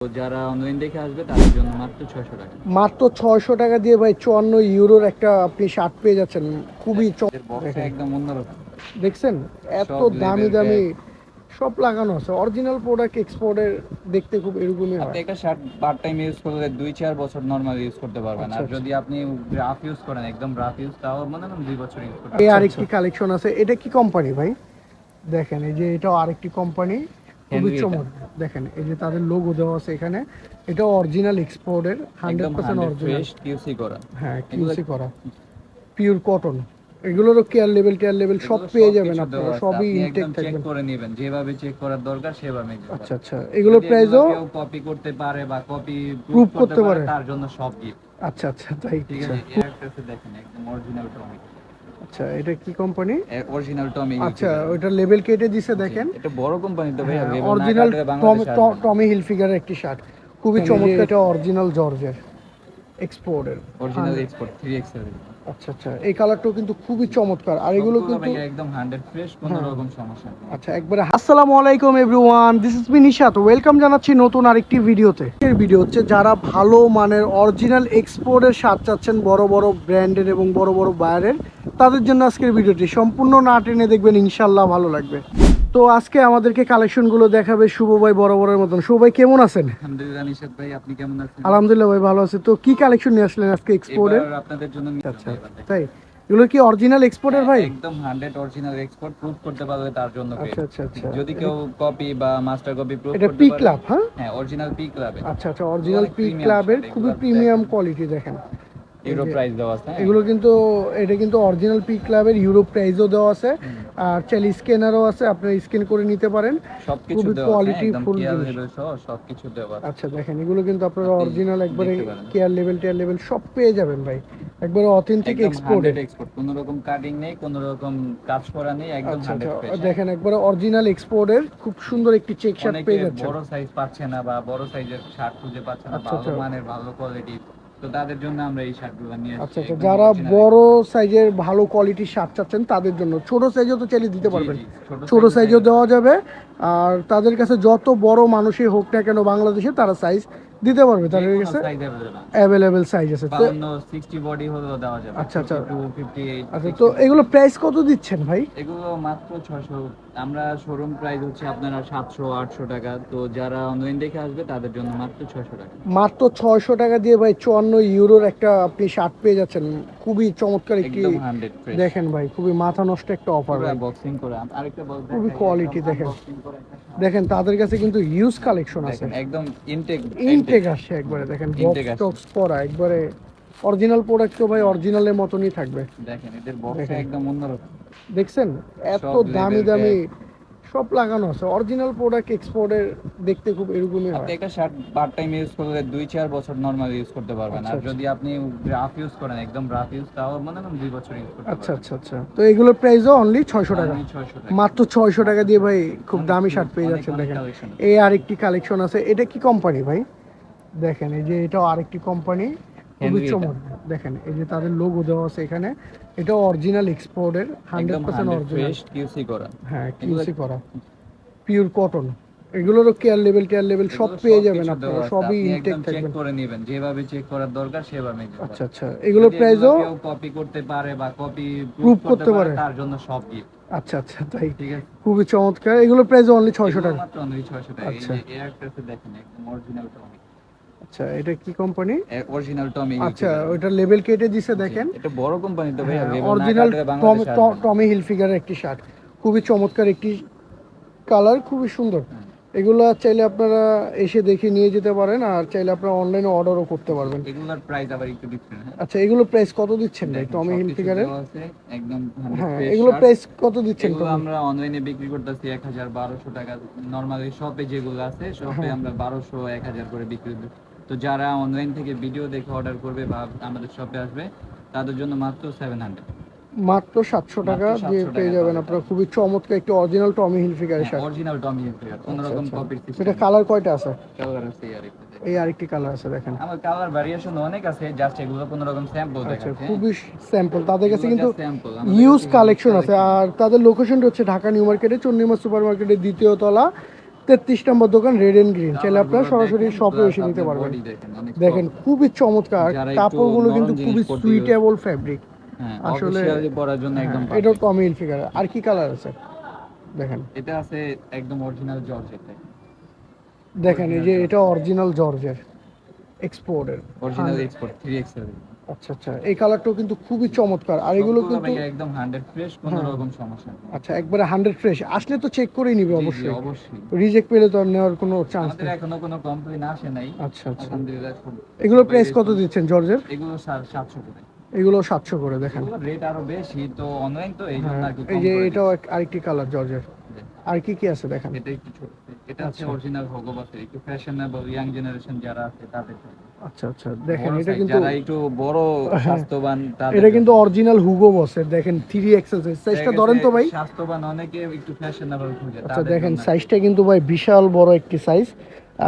যারা অনলাইন দেখে আসবে তাদের জন্য মাত্র ছয়শো টাকা। মাত্র ছয়শো টাকা দিয়ে ভাই চুয়ান্ন ইউরোর একটা আপনি শার্ট পেয়ে যাচ্ছেন। খুবই। একদম অন্যরকম। দেখছেন? এত দামি দামি সব লাগানো আছে। অরিজিনাল প্রোডাক্ট এক্সপোর্টের দেখতে খুব এরকমই হয়। একটা শার্ট পার্ট টাইম ইউজ করলে দুই চার বছর নর্মাল ইউজ করতে পারবেন। আচ্ছা, আর আচ্ছা। যদি আপনি রাফ ইউজ করেন একদম রাফ ইউজ তাও মনে হয় দুই বছর ইউজ করতে এই। আরেকটি কালেকশন আছে। এটা কি কোম্পানি ভাই? দেখেন এই যে এটাও আরেকটি কোম্পানি খুবই Henry চমৎ দেখেন এই যে তাদের লোগো দেওয়া আছে এখানে এটা অরিজিনাল এক্সপোর্টের হান্ড্রেড পার্সেন্ট অরিজিনাল কিউসি করা। হ্যাঁ কিউসি করা। পিওর কটন এগুলোরও কেয়ার লেভেল টেয়ার লেভেল সব পেয়ে যাবেন আপনারা সবই ইনটেক চেক করে নেবেন যেভাবে চেক করার দরকার সেভাবে আচ্ছা আচ্ছা এগুলোর প্রাইসও কপি করতে পারে বা কপি Proof করতে পারে। তার জন্য সব গিফট আচ্ছা আচ্ছা তাই ঠিক আচ্ছা। আছে দেখেন একদম অরিজিনাল টমি আচ্ছা এটা কি কোম্পানি অরিজিনাল টমি আচ্ছা ওইটা লেভেল কেটে দিছে দেখেন। এটা বড় কোম্পানি তো না অরিজিনাল। টমি হিলফিগারের একটি শার্ট খুবই চমৎকার এটা অরিজিনাল জর্জের এক্সপোর্টের অরিজিনাল এক্সপোর্ট 3XL আচ্ছা আচ্ছা এই কালারটাও কিন্তু খুবই চমৎকার। আর এগুলো কিন্তু একদম 100 ফ্রেশ কোনো হ্যাঁ। রকম সমস্যা আচ্ছা একবারে আসসালামু আলাইকুম everyone this is me Nishat welcome জানাচ্ছি নতুন আরেকটি ভিডিওতে এর ভিডিও হচ্ছে যারা ভালো মানের অরিজিনাল এক্সপোর্টের শার্ট চাচ্ছেন বড় বড় ব্র্যান্ডের এবং বড় বড় বায়ারের তাদের জন্য আজকের ভিডিওটি সম্পূর্ণ না টেনে দেখবেন ইনশাল্লাহ ভালো লাগবে। তো আজকে আমাদেরকে কালেকশনগুলো দেখাবে শুভ ভাই বড় বড়ের মতন। শুভ ভাই কেমন আছেন? আলহামদুলিল্লাহ নিশাদ ভাই আপনি কেমন আছেন? আলহামদুলিল্লাহ ভাই ভালো আছে। তো কি কালেকশন নিয়ে আসলেন আজকে এক্সপোর্টের আপনাদের জন্য আচ্ছা। তাই? এগুলো কি অরিজিনাল এক্সপোর্টের ভাই? একদম 100 অরিজিনাল এক্সপোর্ট প্রুফ করতে পারবে তার জন্য আচ্ছা আচ্ছা আচ্ছা। যদি কেউ কপি বা মাস্টার কপি প্রুফ এটা করতে পি ক্লাব হ্যাঁ? হ্যাঁ অরিজিনাল পি ক্লাবে আচ্ছা আচ্ছা অরিজিনাল পি ক্লাবের খুবই প্রিমিয়াম কোয়ালিটি দেখেন। ইউরো প্রাইস দেওয়া আছে হ্যাঁ? এগুলো কিন্তু এটা কিন্তু অরিজিনাল পি ক্লাবের ইউরোপ প্রাইসও দেওয়া আছে। আর চাইলে স্ক্যানারও আছে আপনারা স্ক্যান করে নিতে পারেন। সবকিছু জিনিস। লেভেল সহ সবকিছু দেওয়া আচ্ছা দেখেন এগুলো কিন্তু আপনারা অরিজিনাল একবারে কেয়ার লেভেল টেয়ার লেভেল সব পেয়ে যাবেন ভাই। একবারে অথেন্টিক 100 এক্সপোর্ট কোনো রকম কাটিং নেই কোনো রকম কাজ করা নেই একদম আচ্ছা 100 আচ্ছা দেখেন একবারে অরিজিনাল এক্সপোর্টের খুব সুন্দর একটি চেক শার্ট পেয়ে যাচ্ছেন। বড় সাইজ পাচ্ছে না বা বড় সাইজের শার্ট খুঁজে পাচ্ছে না আচ্ছা, ভালো আচ্ছা। মানের ভালো কোয়ালিটি তো তাদের জন্য আমরা এই শার্টগুলো নিয়ে আচ্ছা আচ্ছা যারা বড় সাইজের ভালো কোয়ালিটির শার্ট চাচ্ছেন তাদের জন্য ছোট সাইজও তো চাইলে দিতে পারবেন। ছোট সাইজও দেওয়া যাবে। আর তাদের কাছে যত বড় মানুষই হোক না কেন বাংলাদেশে তারা সাইজ দিতে পারবে তার size আছে। অ্যাভেলেবেল সাইজ আছে। তো 60 বডি হলো দেওয়া যাবে। আচ্ছা, আচ্ছা। 52, 58, আচ্ছা তো এগুলো প্রাইস কত দিচ্ছেন ভাই? এগুলো মাত্র 600 আমরা শোরুম প্রাইস হচ্ছে আপনারা 700 800 টাকা। তো যারা অনলাইন দেখে আসবে তাদের জন্য মাত্র 600 টাকা। মাত্র ছয়শো টাকা দিয়ে ভাই চুয়ান্ন ইউরোর একটা আপনি শার্ট পেয়ে যাচ্ছেন। খুবই চমৎকার একটি একদম 100 ফ্রেশ দেখেন ভাই খুবই মাথা নষ্ট একটা অফার ভাই। বক্সিং করে আরেকটা খুবই কোয়ালিটি দেখেন। দেখেন তাদের কাছে কিন্তু ইউজ কালেকশন আছে। একদম ইনটেক ইনটেক আসছে একবারে দেখেন বক্স। টক্স করা একবারে অরিজিনাল প্রোডাক্ট তো ভাই অরিজিনালের মতনই থাকবে। দেখেন এদের দেখেন। একদম অন্যরকম। দেখছেন? এত দামি দামি সব লাগানো আছে। অরিজিনাল প্রোডাক্ট এক্সপোর্টের দেখতে খুব এরকমই হয়। আপনি একটা শার্ট পার্ট টাইম ইউজ করলে দুই চার বছর নরমাল ইউজ করতে পারবেন। আচ্ছা, আর আচ্ছা। যদি আপনি রাফ ইউজ করেন একদম রাফ ইউজ তাও মনে দুই বছর ইউজ করতে আচ্ছা আচ্ছা আচ্ছা। তো এগুলোর প্রাইসও অনলি ছয়শো টাকা। 600 টাকা। মাত্র ছয়শো টাকা দিয়ে ভাই খুব দামি শার্ট পেয়ে যাচ্ছেন দেখেন। এই আরেকটি কালেকশন আছে। এটা কি কোম্পানি ভাই? দেখেন এই যে এটাও আরেকটি কোম্পানি খুবই চমৎকার দেখেন এই যে তাদের লোগো দেওয়া আছে এখানে এটা অরিজিনাল এক্সপোর্টের হান্ড্রেড পার্সেন্ট অরিজিনাল কিউসি করা। হ্যাঁ কিউসি করা। পিওর কটন এগুলোরও কেয়ার লেভেল টেয়ার লেভেল সব পেয়ে যাবেন আপনারা সবই ইনটেক একদম চেক করে নেবেন যেভাবে চেক করার দরকার সেভাবে আচ্ছা আচ্ছা এগুলোর প্রাইসও কপি করতে পারে বা কপি Proof করতে পারে। তার জন্য সব গিফট আচ্ছা আচ্ছা তাই। ঠিক আছে। খুবই চমৎকার। এগুলোর প্রাইসও অনলি ছয়শো এগুলো টাকা। মাত্র only 600 টাকা। এই আচ্ছা। একটা দেখেন একদম অরিজিনাল টমি আচ্ছা এটা কি কোম্পানি অরিজিনাল টমি আচ্ছা ওইটা লেভেল কেটে দিছে দেখেন। এটা বড় কোম্পানি তো না অরিজিনাল। টমি হিলফিগারের একটি শার্ট। খুবই চমৎকার একটি কালার খুবই সুন্দর। এগুলো চাইলে আপনারা এসে দেখে নিয়ে যেতে পারেন আর চাইলে আপনারা অনলাইনে অর্ডারও করতে পারবেন। এগুলোর প্রাইস আবার একটু ডিফারেন্ট হ্যাঁ। আচ্ছা এগুলো প্রাইস কত দিচ্ছেন ভাই টমি হিলফিগারের একদম হ্যাঁ এগুলো প্রাইস কত দিচ্ছেন এগুলো আমরা অনলাইনে বিক্রি করতেছি এক হাজার বারোশো টাকা। নর্মালি শপে যেগুলো আছে শপে হ্যাঁ। আমরা বারোশো এক হাজার করে বিক্রি করি। তো যারা অনলাইন থেকে ভিডিও দেখে অর্ডার করবে বা আমাদের শপে আসবে তাদের জন্য মাত্র সেভেন হান্ড্রেড মাত্র সাতশো টাকা দিয়ে পেয়ে যাবেন আপনারা। খুবই চমৎকার একটি অরিজিনাল টমি হিলফিগারের শার্ট অরিজিনাল টমি কোন রকম আচ্ছা। কপির এটা কালার কয়টা আছে? কালার আছে এই আরেকটি কালার আছে দেখেন। আমার কালার ভ্যারিয়েশন অনেক আছে জাস্ট এগুলো কোন রকম স্যাম্পল আচ্ছা দেখাচ্ছে। খুবই স্যাম্পল তাদের কাছে কিন্তু ইউজ কালেকশন আছে। আর তাদের লোকেশনটা হচ্ছে ঢাকা নিউ মার্কেটে চন্ডিমা সুপার মার্কেটের দ্বিতীয় তলা। তেত্রিশ নম্বর দোকান রেড এন্ড গ্রিন চাইলে আপনারা সরাসরি শপে এসে নিতে পারবেন। দেখেন। খুবই চমৎকার। কাপড়গুলো কিন্তু খুবই সুইটেবল ফ্যাব্রিক আসলে- এটাও perfect। ফিগার আর কি কালার আছে? দেখেন। এটা আছে একদম অরিজিনাল জর্জেট দেখেন এই যে এটা অরিজিনাল জর্জের এক্সপোর্টের অরিজিনাল এক্সপোর্ট 3 এক্সেল আচ্ছা আচ্ছা। এই কালারটাও কিন্তু খুবই চমৎকার। আর এগুলো কিন্তু একদম 100 ফ্রেশ কোনো হ্যাঁ। রকম সমস্যা নেই। আচ্ছা একবারে হান্ড্রেড ফ্রেশ আসলে তো চেক করেই নিবে অবশ্যই। অবশ্যই। রিজেক্ট পেলে তো আর নেওয়ার কোনো চান্স নেই। এখনও কোনো কমপ্লেইন আসে নাই। আচ্ছা আচ্ছা। আলহামদুলিল্লাহ এগুলো প্রাইস কত দিচ্ছেন জর্জের? এগুলো 700 করে। এগুলো সাতশো করে দেখেন। রেট আরও বেশি তো অনলাইন তো এই জন্য হ্যাঁ, এই যে এটাও আরেকটি কালার জর্জের। আর কি কি আছে দেখেন? এটা একটু ছোট। এটা হচ্ছে আচ্ছা। অরিজিনাল ভগবতের একটু ফ্যাশনেবল ইয়াং জেনারেশন যারা আছে তাদের। আচ্ছা আচ্ছা দেখেন এটা কিন্তু যারা একটু বড় স্বাস্থ্যবান এটা কিন্তু অরিজিনাল হুগো বসের দেখেন এক্সেল সাইজটা ধরেন তো ভাই। স্বাস্থ্যবান অনেকে একটু ফ্যাশনেবল খুঁজে আচ্ছা দেখেন সাইজটা কিন্তু ভাই বিশাল বড় একটি সাইজ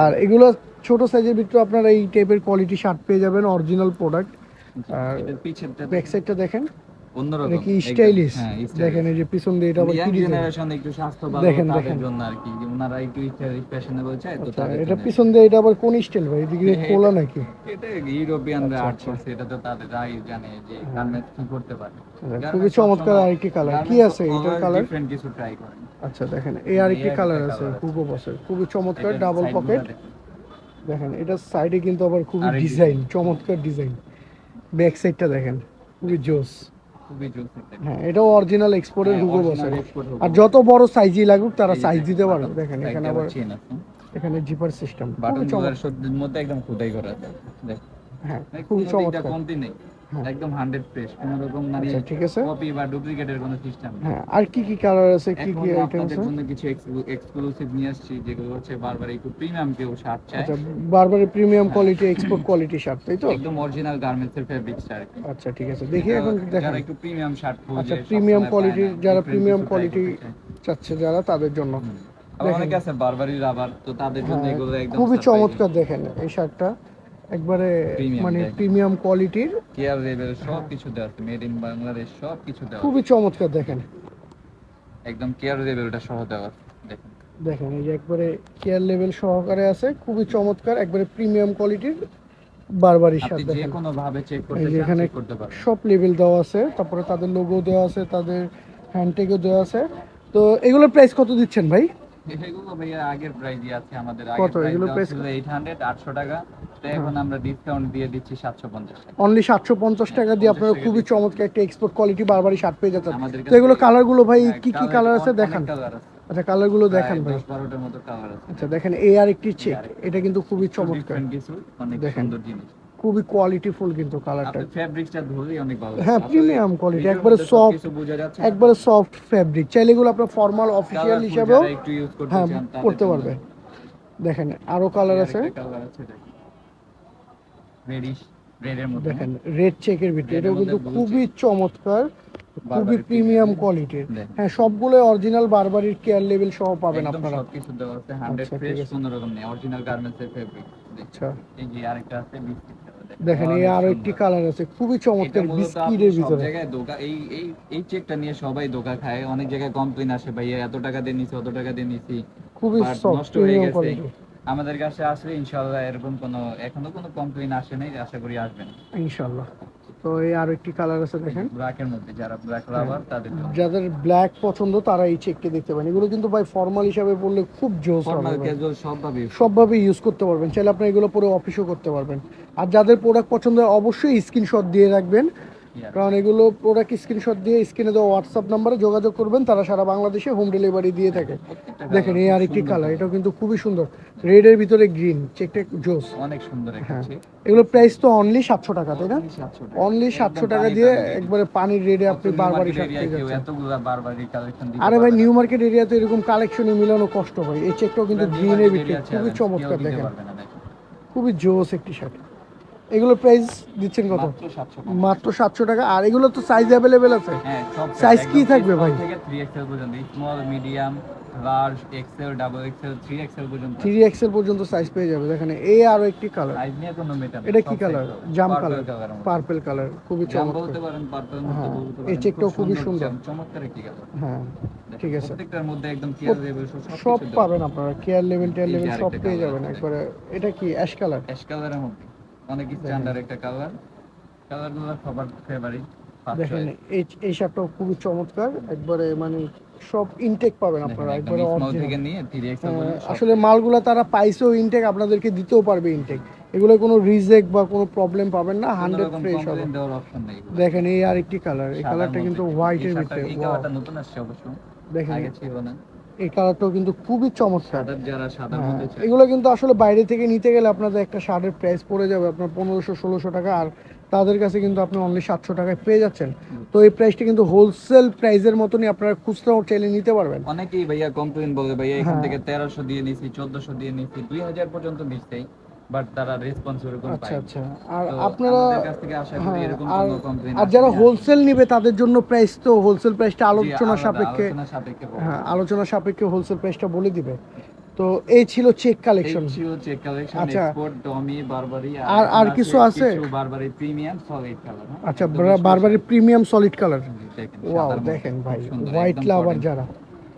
আর এগুলো ছোট সাইজের ভিতরে আপনারা এই টাইপের কোয়ালিটি শার্ট পেয়ে যাবেন অরিজিনাল প্রোডাক্ট আর ব্যাক সাইডটা দেখেন। অন্যরকম। কি স্টাইলিশ? দেখেন এই যে পিছন দিয়ে এটা আবার কি জেনারেশন একটু স্বাস্থ্যবান দেখেন, দেখেন। জন্য আর কি ওনারা একটু ফ্যাশনেবল চায় তো এটা পিছন দিয়ে এটা আবার কোন স্টাইল ভাই? এদিকে এটা- নাকি? এটা ইউরোপিয়ানরা আর্ট করছে এটা তো তাদের রাই জানে যে গার্মেন্টস কি করতে পারে। খুবই চমৎকার আরেকটি কালার কি আছে? এটার কালার ডিফারেন্ট কিছু ট্রাই করেন। আচ্ছা দেখেন এই আরেকটি কালার আছে। হুগো বসের খুবই চমৎকার ডাবল পকেট দেখেন। দেখেন এটা সাইডে কিন্তু আবার খুবই ডিজাইন চমৎকার ডিজাইন ব্যাক সাইডটা দেখেন খুবই জোস। এটা। হ্যাঁ এটাও অরিজিনাল এক্সপোর্টের হুগো বসের আর যত বড় সাইজই লাগুক তারা সাইজ দিতে পারবে। দেখেন এখানে আবার। এখানে জিপার সিস্টেম বাটন মধ্যে একদম খোদাই করা আছে দেখ হ্যাঁ মানে খুবই কোনো দিকটা চমৎকার। কমতি নেই। হ্যাঁ। একদম 100 ফ্রেশ কোনো রকম মানে আচ্ছা ঠিক আছে। কপি বা ডুপ্লিকেটের কোনো সিস্টেম নেই। হ্যাঁ আর কি কি কালার আছে কি কি আইটেম আছে জন্য কিছু এক্সক্লুসিভ নিয়ে আসছি যেগুলো হচ্ছে বারবার একটু প্রিমিয়াম কেউ শার্ট চায়। আচ্ছা বারবার premium quality export quality shirt তাই তো? একদম অরিজিনাল গার্মেন্টস এর ফেব্রিক্স আর কি। আচ্ছা ঠিক আছে। দেখি এখন যারা দেখেন। একটু প্রিমিয়াম শার্ট খোঁজে আচ্ছা প্রিমিয়াম যারা প্রিমিয়াম কোয়ালিটি চাচ্ছে যারা তাদের জন্য। অনেকে আছে বারবারই রাবার তো তাদের জন্য হ্যাঁ, এগুলো একদম খুবই চমৎকার দেখেন এই শার্টটা। একবারে মানে প্রিমিয়াম কোয়ালিটির কেয়ার লেভেল সব কিছু দেওয়া আছে মেড ইন বাংলাদেশ সব কিছু দেওয়া খুবই চমৎকার দেখেন। একদম কেয়ার লেভেলটা সহ দেওয়া। দেখেন। দেখেন এই যে একবারে কেয়ার লেভেল সহকারে আছে খুবই চমৎকার একবারে প্রিমিয়াম কোয়ালিটির বারবারি সাথে আপনি যে কোনো ভাবে চেক করতে চান এখানে সব লেভেল দেওয়া আছে তারপরে তাদের লোগো দেওয়া আছে তাদের হ্যান্ডটেগও দেওয়া আছে। তো এগুলোর প্রাইস কত দিচ্ছেন ভাই? এগুলো ভাইয়া আগের প্রাইসই আছে আমাদের কত? আগের এগুলো প্রাইস price ছিল 800 800 টাকা। তো এখন আমরা ডিসকাউন্ট দিয়ে দিচ্ছি 750 টাকা। অনলি সাতশো পঞ্চাশ টাকা দিয়ে আপনারা খুবই চমৎকার একটা এক্সপোর্ট কোয়ালিটি বারবারই শার্ট পেয়ে যাচ্ছেন। তো এগুলো কালারগুলো ভাই হ্যাঁ, কি কি কালার আছে দেখান। আচ্ছা কালারগুলো দেখান প্রায় ভাই 12টার মতো কালার আছে। আচ্ছা দেখেন এই আর একটি চেক এটা কিন্তু খুবই চমৎকার। অনেক সুন্দর জিনিস। খুবই কোয়ালিটিফুল কিন্তু কালারটা আপনি ফেব্রিক্সটা অনেক ভালো হ্যাঁ প্রিমিয়াম কোয়ালিটি একবারে সফট একবারে সফট ফ্যাব্রিক চাইলে এগুলো আপনার ফর্মাল অফিসিয়াল হিসাবেও একটু ইউজ করতে হ্যাঁ করতে। পারবে। দেখেন আরও কালার আছে। colour আছে red এর মধ্যে। দেখেন রেড চেকের ভিতরে। এটাও কিন্তু খুবই চমৎকার খুবই প্রিমিয়াম কোয়ালিটির হ্যাঁ সবগুলো অরিজিনাল বারবারির কেয়ার লেভেল সহ পাবেন একদম আপনারা। সবকিছু দেওয়া আছে, 100 আচ্ছা, কোনো রকম নেই, original garments এর। দেখেন। আচ্ছা। এই যে আরেকটা আছে, color, দেখেন। এই আরও একটি কালার আছে খুবই চমৎকার বিস্কিটের ভিতরে। জায়গায় ধোঁকা- এই এই এই চেকটা নিয়ে সবাই ধোকা খায়। অনেক জায়গায় কমপ্লেন আসে ভাই এত টাকা দিয়ে নিছি অত টাকা দিয়ে নিছি। খুবই সফট নষ্ট হয়ে গেছে। আমাদের কাছে আসলে ইনশাআল্লাহ এরকম কোনো এখনও কোনো কমপ্লেন আসে নাই আশা করি আসবেন ইনশাআল্লাহ। তো এই আরও একটি কালার আছে দেখেন। ব্ল্যাকের মধ্যে যারা ব্ল্যাক। রাবার তাদের যাদের ব্ল্যাক পছন্দ তারা এই চেকটি দেখতে পারেন। এগুলো কিন্তু ভাই ফর্মাল হিসাবে পড়লে খুব জোস ফর্মাল। ক্যাজুয়াল সবভাবে সবভাবে ইউজ করতে পারবেন। চাইলে আপনি এগুলো পরে অফিসও করতে পারবেন। আর যাদের প্রোডাক্ট পছন্দ অবশ্যই স্ক্রিনশট দিয়ে রাখবেন. কারণ এগুলো প্রোডাক্ট স্ক্রিনশট দিয়ে স্ক্রিনে দেওয়া হোয়াটসঅ্যাপ নাম্বারে যোগাযোগ করবেন তারা সারা বাংলাদেশে হোম ডেলিভারি দিয়ে থাকে। দেখেন এই আরেকটি কালার এটাও কিন্তু খুবই সুন্দর। রেডের ভিতরে গ্রিন চেকটা জোস অনেক সুন্দর হ্যাঁ। এগুলো প্রাইস তো অনলি সাতশো টাকা তাই না? অনলি সাতশো টাকা। দিয়ে একবারে পানির রেডে আপনি বারবারই আরে ভাই নিউ মার্কেট এরিয়াতে এরকম কালেকশনে মিলানো কষ্ট হয় এই চেকটাও কিন্তু গ্রিনের ভিতরে খুবই চমৎকার দেখেন। খুবই জোস একটি শার্ট এগুলোর প্রাইস দিচ্ছেন কত? মাত্র 700 টাকা। মাত্র সাতশো টাকা। আর এগুলো তো সাইজ অ্যাভেলেবেল আছে। হ্যাঁ সব কি থাকবে ভাই? থেকে 3XL পর্যন্ত small medium large XL double XL 3XL পর্যন্ত থ্রি এক্সেল পর্যন্ত সাইজ পেয়ে যাবে। দেখেন এই আরও একটি কালার সাইজ নিয়ে কোনো মেটার এটা কি কালার জাম কালার পার্পল কালার খুবই জাম চমৎকার। বলতে পারেন পার্পল হ্যাঁ, এই চেকটাও খুবই সুন্দর। চমৎকার একটি কালার হ্যাঁ ঠিক আছে। প্রত্যেকটার মধ্যে একদম ক্লিয়ার লেভেল সব পাবেন আপনারা। কেয়ার লেভেল টেয়ার লেভেল সব পেয়ে যাবেন। একবারে। এটা কি অ্যাশ কালার অ্যাশ কালারের মধ্যে। অনেক স্ট্যান্ডার্ড একটা কালার কালারগুলো সবার ফেভারিট দেখেন এই এই শার্টটাও খুবই চমৎকার। একবারে মানে সব ইনটেক পাবেন আপনারা। একবারে স্মল অরিজিনাল থেকে নিয়ে 3XL পর্যন্ত সব। আসলে মালগুলা তারা পাইছেও ইনটেক আপনাদেরকে দিতেও পারবে ইনটেক এগুলো কোনো রিজেক্ট বা কোনো প্রবলেম পাবেন না হান্ড্রেড ফ্রেশ হবে। দেখেন এই আরেকটি কালার এই কালারটা কিন্তু। হোয়াইটের ভিতরে দেখেন। এই কালারটাও কিন্তু খুবই চমৎকার। হ্যাঁ, এগুলো কিন্তু আসলে বাইরে থেকে নিতে গেলে আপনাদের একটা শার্টের প্রাইস পড়ে যাবে আপনার পনেরোশো ষোলোশো টাকা আর তাদের কাছে কিন্তু আপনি অনলি সাতশো টাকায় পেয়ে যাচ্ছেন। তো এই প্রাইসটা কিন্তু হোলসেল প্রাইসের মতনই আপনারা খুচরাও চাইলে নিতে পারবেন। অনেকেই ভাইয়া কমপ্লেন বলে ভাইয়া এখান হ্যাঁ। থেকে তেরোশো দিয়ে নিছি চোদ্দশো দিয়ে নিছি দুই হাজার পর্যন্ত নিচ্ছেই বাট তারা রেসপন্স আচ্ছা আচ্ছা। আর আপনারা কাছ থেকে আশা করি হ্যাঁ, এরকম আর কোনো কমপ্লেন আর যারা হোলসেল নিবে তাদের জন্য প্রাইস তো হোলসেল প্রাইসটা আলোচনা সাপেক্ষে। হ্যাঁ আলোচনা সাপেক্ষে হোলসেল প্রাইসটা বলে দিবে। তো এই ছিল চেক কালেকশন ছিল চেক কালেকশন আচ্ছা। এক্সপোর্ট টমি বারবারি আর- আর কিছু আছে? বারবারি প্রিমিয়াম সলিড কালার আচ্ছা বারবারই প্রিমিয়াম সলিড কালার দেখেন ওয়াও দেখেন ভাই হোয়াইট লাভার যারা।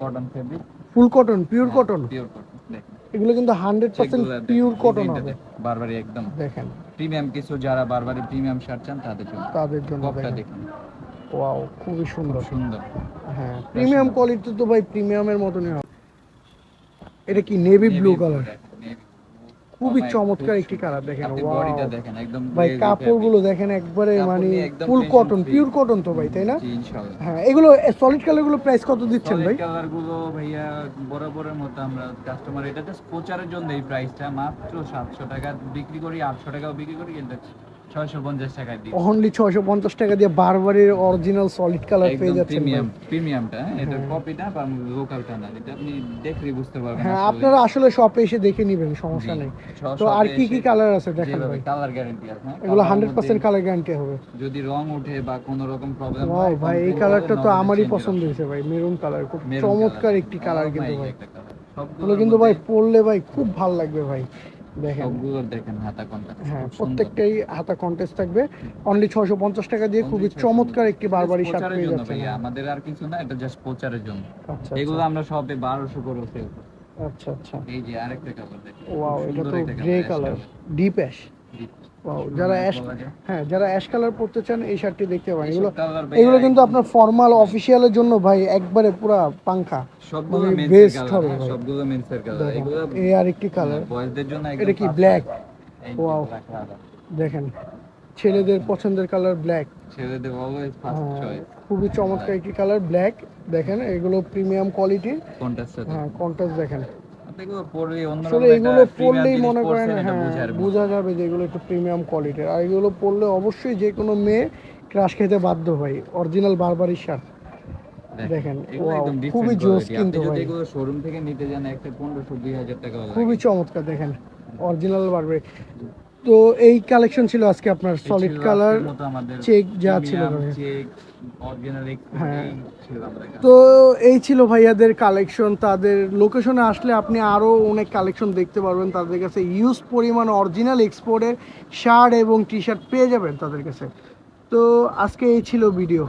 Cotton fabric full cotton pure cotton pure cotton এগুলো কিন্তু হান্ড্রেড পার্সেন্ট পিওর কটন হবে। বারবারই বারবারি একদম। দেখেন। প্রিমিয়াম কিছু যারা বারবারই প্রিমিয়াম শার্ট চান তাদের জন্য। তাদের জন্য দেখুন। ওয়াও খুবই সুন্দর। সুন্দর। হ্যাঁ প্রিমিয়াম কোয়ালিটি তো ভাই প্রিমিয়ামের মতনই হবে। এটা কি নেভি ব্লু কালার খুবই চমৎকার একটি কালার দেখেন আপনি ওয়াও। বডিটা দেখেন একদম ভাই কাপড় কাপড়গুলো দেখেন একবারে মানে ফুল কটন। পিওর কটন তো ভাই তাই না? হ্যাঁ এগুলো সলিড কালারগুলো প্রাইস কত দিচ্ছেন ভাই? কালারগুলো ভাইয়া বরাবরের মতো আমরা কাস্টমার এটা জাস্ট প্রচারের জন্য এই প্রাইসটা মাত্র সাতশো টাকা বিক্রি করি আটশো টাকাও বিক্রি করি এটা ছয়শো পঞ্চাশ টাকায় অনলি ছয়শো পঞ্চাশ টাকা দিয়ে বারবারের অরিজিনাল সলিড কালার পেয়ে যাচ্ছেন প্রিমিয়াম প্রিমিয়ামটা এটা কপিটা বা লোকালটা না এটা আপনি দেখলেই বুঝতে পারবেন হ্যাঁ আপনারা আসলে শপে এসে দেখে নেবেন সমস্যা নেই। তো আর কি কি কালার আছে দেখেন ভাই? কালার গ্যারান্টি আছে হ্যাঁ? এগুলো কালার গ্যারান্টি হবে। যদি রং ওঠে বা কোনো রকম প্রবলেম ওয়াও ভাই এই কালারটা তো আমারই পছন্দ হয়েছে ভাই মেরুন কালার খুব চমৎকার একটি কালার কিন্তু ভাই। কিন্তু ভাই পরলে ভাই খুব ভালো লাগবে ভাই। দেখেন। দেখেন হাতা কোনটা হ্যাঁ প্রত্যেকটাই হাতা কন্টেস্ট থাকবে। অনলি টাকা দিয়ে খুবই চমৎকার একটি বারবারি শার্ট পেয়ে যাচ্ছেন। আমাদের আর কিছু না এটা জাস্ট প্রচারের জন্য। আচ্ছা এগুলো আমরা সবে বারোশো করে সেল আচ্ছা আচ্ছা। এই যে আরেকটা কালার দেখেন। ওয়াও এটা তো গ্রে কালার। ডিপ অ্যাশ যারা অ্যাশ হ্যাঁ যারা অ্যাশ কালার পরতে চান এই শার্টটি দেখতে পারেন। এগুলো এগুলো কিন্তু আপনার ফর্মাল অফিসিয়ালের জন্য ভাই একবারে পুরা পাংখা। সবগুলো মানে কালার হবে হ্যাঁ। সবগুলো মেন্সের কালার এগুলো এই আর একটি কালার বয়েজদের জন্য এটা কি ব্ল্যাক colour। দেখেন ছেলেদের পছন্দের কালার ব্ল্যাক ছেলেদের অলওয়েজ ফার্স্ট চয়েস খুবই চমৎকার একটি কালার ব্ল্যাক দেখেন এগুলো প্রিমিয়াম কোয়ালিটির কোনটার হ্যাঁ কন্ট্রাস্ট দেখেন। আসলে এগুলো পড়লেই মনে করেন হ্যাঁ বোঝা যাবে যে এগুলো একটু প্রিমিয়াম কোয়ালিটির আর এগুলো পড়লে অবশ্যই যে কোনো মেয়ে ক্রাশ খেতে বাধ্য হয় অরিজিনাল বারবারি শার্ট দেখেন, খুবই জোস কিন্তু যদি ভাই। এগুলো শোরুম থেকে নিতে যান একটা পনেরোশো দুই হাজার টাকা খুবই চমৎকার দেখেন অরিজিনাল বারবারি তো এই কালেকশন ছিল আজকে আপনার সলিড কালার চেক যা ছিল হ্যাঁ। তো এই ছিল ভাইয়াদের কালেকশন তাদের লোকেশনে আসলে আপনি আরও অনেক কালেকশন দেখতে পারবেন। তাদের কাছে ইউজ পরিমাণ অরিজিনাল এক্সপোর্টের শার্ট এবং টি শার্ট পেয়ে যাবেন তাদের কাছে। তো আজকে এই ছিল ভিডিও